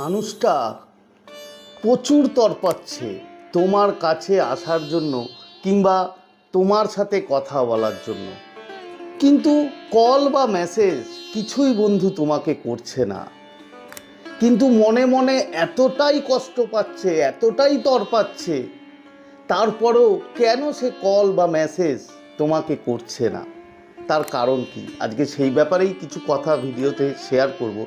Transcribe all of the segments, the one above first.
মানুষটা প্রচুর তরপাচ্ছে তোমার কাছে আসার জন্য কিংবা তোমার সাথে কথা বলার জন্য। কিন্তু কল বা মেসেজ কিছুই বন্ধু তোমাকে করছে না। কিন্তু মনে মনে এতটাই কষ্ট পাচ্ছে, এতটাই তরপাচ্ছে তারপরেও কেন সে কল বা মেসেজ তোমাকে করছে না? তার কারণ কি? আজকে সেই ব্যাপারেই কিছু কথা ভিডিওতে শেয়ার করব।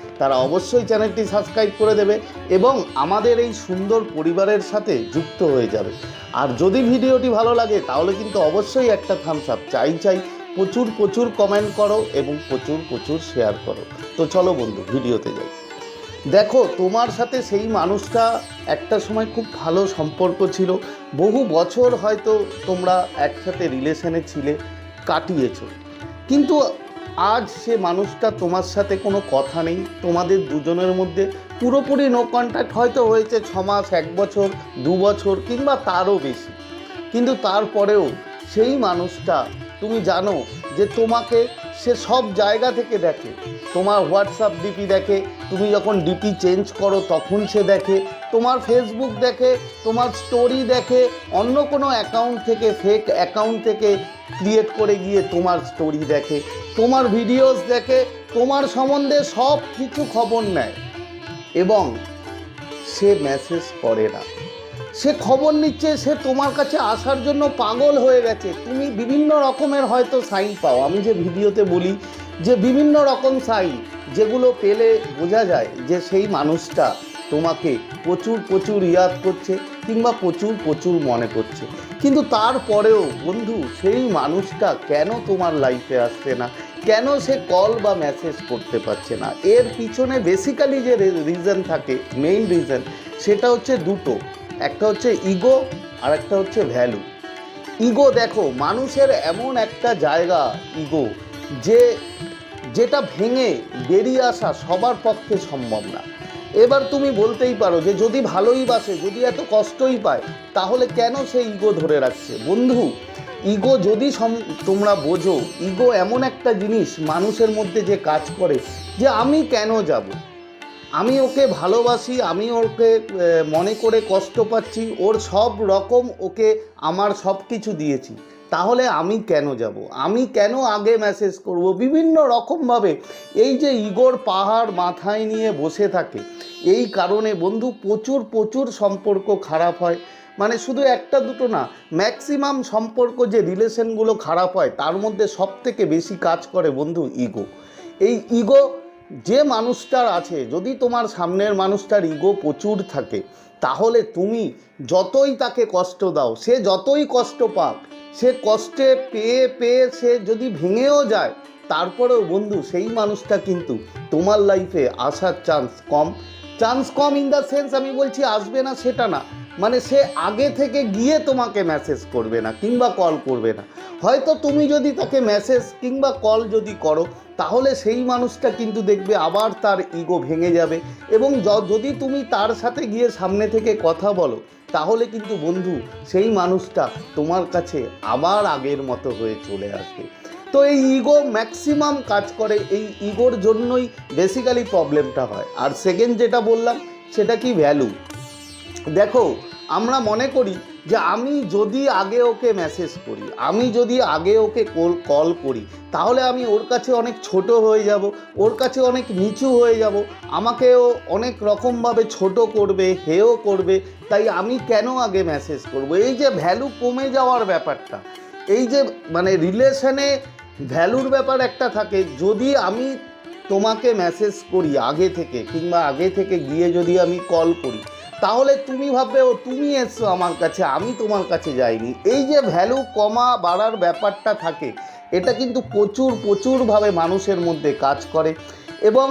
তারা অবশ্যই চ্যানেলটি সাবস্ক্রাইব করে দেবে এবং আমাদের এই সুন্দর পরিবারের সাথে যুক্ত হয়ে যাবে। আর যদি ভিডিওটি ভালো লাগে, তাহলে কিন্তু অবশ্যই একটা থামস আপ চাই চাই প্রচুর প্রচুর কমেন্ট করো এবং প্রচুর প্রচুর শেয়ার করো। তো চলো বন্ধু, ভিডিওতে যাই। দেখো, তোমার সাথে সেই মানুষটা একটা সময় খুব ভালো সম্পর্ক ছিল। বহু বছর হয়তো তোমরা একসাথে রিলেশনে ছিলে, কাটিয়েছো। কিন্তু আজ সে মানুষটা তোমার সাথে কোনো কথা নেই। তোমাদের দুজনের মধ্যে পুরোপুরি নো কন্ট্যাক্ট হয়তো হয়েছে ছ মাস, এক বছর, দু বছর কিংবা তারও বেশি। কিন্তু তারপরেও সেই মানুষটা, তুমি জানো যে তোমাকে সে সব জায়গা থেকে দেখে। তোমার হোয়াটসঅ্যাপ ডিপি দেখে, তুমি যখন ডিপি চেঞ্জ করো তখন সে দেখে, তোমার ফেসবুক দেখে, তোমার স্টোরি দেখে, অন্য কোনো অ্যাকাউন্ট থেকে ফেক অ্যাকাউন্ট থেকে ক্রিয়েট করে গিয়ে তোমার স্টোরি দেখে, তোমার ভিডিওস দেখে, তোমার সম্বন্ধে সব কিছু খবর নেয়। এবং সে মেসেজ করে না। সে খবর নিচ্ছে, সে তোমার কাছে আসার জন্য পাগল হয়ে গেছে। তুমি বিভিন্ন রকমের হয়তো সাইন পাও। আমি যে ভিডিওতে বলি যে বিভিন্ন রকম সাইন যেগুলো পেলে বোঝা যায় যে সেই মানুষটা তোমাকে প্রচুর প্রচুর ইয়াদ করছে কিংবা প্রচুর প্রচুর মনে করছে। কিন্তু তারপরেও বন্ধু, সেই মানুষটা কেন তোমার লাইফে আসছে না? কেন সে কল বা মেসেজ করতে পারছে না? এর পিছনে বেসিক্যালি যে রিজন থাকে মেইন রিজন সেটা হচ্ছে দুটো। একটা হচ্ছে ইগো আর একটা হচ্ছে ভ্যালু ইগো দেখো, মানুষের এমন একটা জায়গা ইগো যে যেটা ভেঙে বেরিয়ে আসা সবার পক্ষে সম্ভব না। এবার তুমি বলতেই পারো যে যদি ভালোই বাসে, যদি এত কষ্টই পায়, তাহলে কেন সে ইগো ধরে রাখছে? বন্ধু ইগো যদি তোমরা বোঝো ইগো এমন একটা জিনিস মানুষের মধ্যে যে কাজ করে, যে আমি কেন যাব? আমি ওকে ভালোবাসি, আমি ওকে মনে করে কষ্ট পাচ্ছি, ওর সব রকম ওকে আমার সব কিছু দিয়েছি। তাহলে আমি কেন যাব? আমি কেন আগে মেসেজ করব? বিভিন্ন রকমভাবে এই যে ইগোর পাহাড় মাথায় নিয়ে বসে থাকে, এই কারণে বন্ধু প্রচুর প্রচুর সম্পর্ক খারাপ হয়। মানে শুধু একটা দুটো না ম্যাক্সিমাম সম্পর্ক যে রিলেশনগুলো খারাপ হয়, তার মধ্যে সব থেকে বেশি কাজ করে বন্ধু ইগো। এই ইগো যে মানুষটার আছে, যদি তোমার সামনের মানুষটার ইগো প্রচুর থাকে, তাহলে তুমি যতই তাকে কষ্ট দাও, সে যতই কষ্ট পাক, সে কষ্টে পেয়ে পেয়ে সে যদি ভেঙেও যায়, তারপরেও বন্ধু সেই মানুষটা কিন্তু তোমার লাইফে আসার চান্স কম। চান্স কম ইন দ্য সেন্স আমি বলছি আসবে না সেটা না। মানে সে আগে থেকে গিয়ে তোমাকে মেসেজ করবে না, কিংবা কল করবে না। হয়তো তুমি যদি তাকে মেসেজ কিংবা কল যদি করো, তাহলে সেই মানুষটা কিন্তু দেখবে আবার তার ইগো ভেঙে যাবে। এবং যদি তুমি তার সাথে গিয়ে সামনে থেকে কথা বলো, তাহলে কিন্তু বন্ধু, সেই মানুষটা তোমার কাছে আবার আগের মতো হয়ে চলে আসবে। তো এই ইগো ম্যাক্সিমাম কাজ করে, এই ইগোর জন্যই বেসিক্যালি প্রবলেমটা হয়। আর সেকেন্ড যেটা বললাম, সেটা কি ভ্যালু দেখো, আমরা মনে করি যে আমি যদি আগে ওকে মেসেজ করি, আমি যদি আগে ওকে কল কল করি, তাহলে আমি ওর কাছে অনেক ছোট হয়ে যাব, ওর কাছে অনেক নিচু হয়ে যাব, আমাকেও অনেক রকমভাবে ছোট করবে হেও করবে, তাই আমি কেন আগে মেসেজ করব? এই যে ভ্যালু কমে যাওয়ার ব্যাপারটা, এই যে মানে রিলেশনে ভ্যালুর ব্যাপার একটা থাকে, যদি আমি তোমাকে মেসেজ করি আগে থেকে, কিংবা আগে থেকে গিয়ে যদি আমি কল করি তাহলে তুমি ভাববে, ও, তুমি এসছো আমার কাছে, আমি তোমার কাছে যাইনি। এই যে ভ্যালু কমা বাড়ার ব্যাপারটা থাকে, এটা কিন্তু প্রচুর, প্রচুরভাবে মানুষের মধ্যে কাজ করে এবং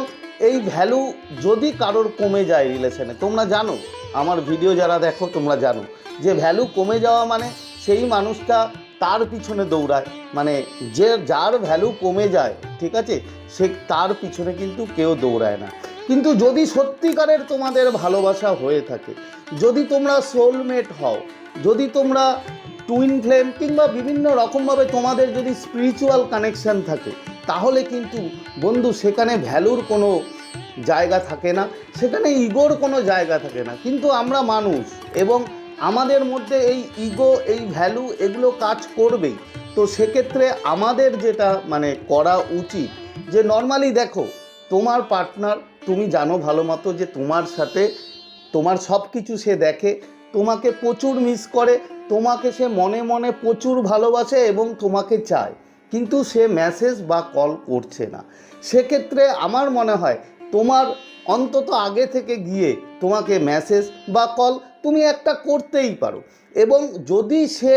এই ভ্যালু যদি কারোর কমে যায় রিলেশনে, তোমরা জানো, আমার ভিডিও যারা দেখো তোমরা জানো, যে ভ্যালু কমে যাওয়া মানে সেই মানুষটা তার পিছনে দৌড়ায় মানে যে, যার ভ্যালু কমে যায়, ঠিক আছে, সে তার পিছনে কিন্তু কেউ দৌড়ায় না। কিন্তু যদি সত্যিকারের তোমাদের ভালোবাসা হয়ে থাকে, যদি তোমরা সোলমেট হও, যদি তোমরা টুইন ফ্লেম কিংবা বিভিন্ন রকমভাবে তোমাদের যদি স্পিরিচুয়াল কানেকশন থাকে, তাহলে কিন্তু বন্ধু সেখানে ভ্যালুর কোনো জায়গা থাকে না, সেখানে ইগোর কোনো জায়গা থাকে না। কিন্তু আমরা মানুষ এবং আমাদের মধ্যে এই ইগো এই ভ্যালু এগুলো কাজ করবেই। তো সেক্ষেত্রে আমাদের যেটা মানে করা উচিত, যে নর্মালি দেখো তোমার পার্টনার তুমি জানো ভালো মতো যে তোমার সাথে তোমার সব কিছু সে দেখে, তোমাকে প্রচুর মিস করে, তোমাকে সে মনে মনে প্রচুর ভালোবাসে এবং তোমাকে চায়। কিন্তু সে মেসেজ বা কল করছে না। সেক্ষেত্রে আমার মনে হয় তোমার অন্তত আগে থেকে গিয়ে তোমাকে মেসেজ বা কল তুমি একটা করতেই পারো। এবং যদি সে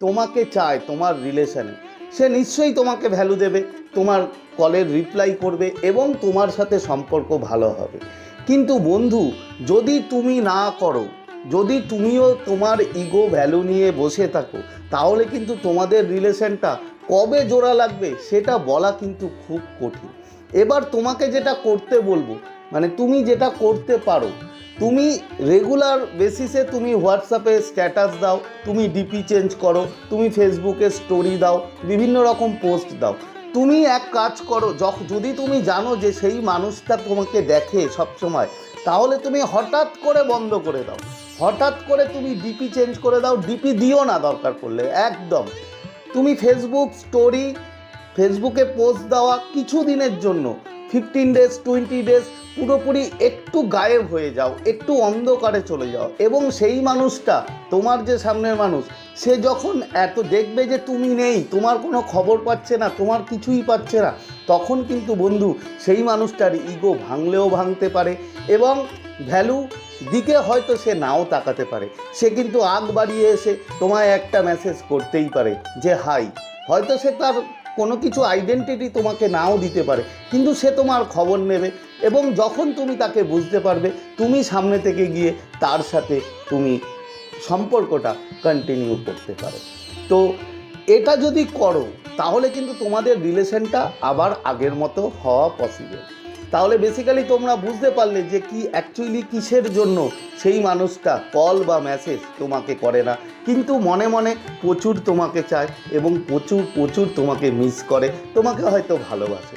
তোমাকে চায় তোমার রিলেশনে সে নিশ্চয়ই তোমাকে ভ্যালু দেবে, তোমার কলের রিপ্লাই করবে এবং তোমার সাথে সম্পর্ক ভালো হবে। কিন্তু বন্ধু, যদি তুমি না করো, যদি তুমিও তোমার ইগো ভ্যালু নিয়ে বসে থাকো, তাহলে কিন্তু তোমাদের রিলেশনটা কবে জোড়া লাগবে সেটা বলা কিন্তু খুব কঠিন। এবার তোমাকে যেটা করতে বলব মানে তুমি যেটা করতে পারো তুমি রেগুলার বেসিসে তুমি হোয়াটসঅ্যাপে স্ট্যাটাস দাও, তুমি ডিপি চেঞ্জ করো, তুমি ফেসবুকে স্টোরি দাও, বিভিন্ন রকম পোস্ট দাও। তুমি এক কাজ করো, যখ- যদি তুমি জানো যে সেই মানুষটা তোমাকে দেখে সব সময় তাহলে তুমি হঠাৎ করে বন্ধ করে দাও। হঠাৎ করে তুমি ডিপি চেঞ্জ করে দাও ডিপি দিও না দরকার পড়লে, একদম। তুমি ফেসবুক স্টোরি ফেসবুকে পোস্ট দেওয়া কিছু দিনের জন্য ফিফটিন ডেজ টোয়েন্টি ডেজ পুরোপুরি একটু গায়েব হয়ে যাও, একটু অন্ধকারে চলে যাও। এবং সেই মানুষটা, তোমার যে সামনের মানুষ, সে যখন এত দেখবে যে তুমি নেই, তোমার কোনো খবর পাচ্ছে না, তোমার কিছুই পাচ্ছে না, তখন কিন্তু বন্ধু, সেই মানুষটার ইগো ভাঙলেও ভাঙতে পারে এবং ভ্যালু দিকে হয়তো সে নাও তাকাতে পারে। সে কিন্তু আগ বাড়িয়ে এসে তোমায় একটা মেসেজ করতেই পারে যে হাই হয়তো সে তার কোনো কিছু আইডেন্টিটি তোমাকে নাও দিতে পারে, কিন্তু সে তোমার খবর নেবে এবং যখন তুমি তাকে বুঝতে পারবে, তুমি সামনে থেকে গিয়ে তার সাথে তুমি সম্পর্কটা কন্টিনিউ করতে পারো। তো এটা যদি করো, তাহলে কিন্তু তোমাদের রিলেশনটা আবার আগের মতো হওয়া পসিবল তাহলে বেসিক্যালি তোমরা বুঝতে পারলে যে কি অ্যাকচুয়ালি কিসের জন্য সেই মানুষটা কল বা মেসেজ তোমাকে করে না। কিন্তু মনে মনে প্রচুর তোমাকে চায় এবং প্রচুর প্রচুর তোমাকে মিস করে, তোমাকে হয়তো ভালোবাসে।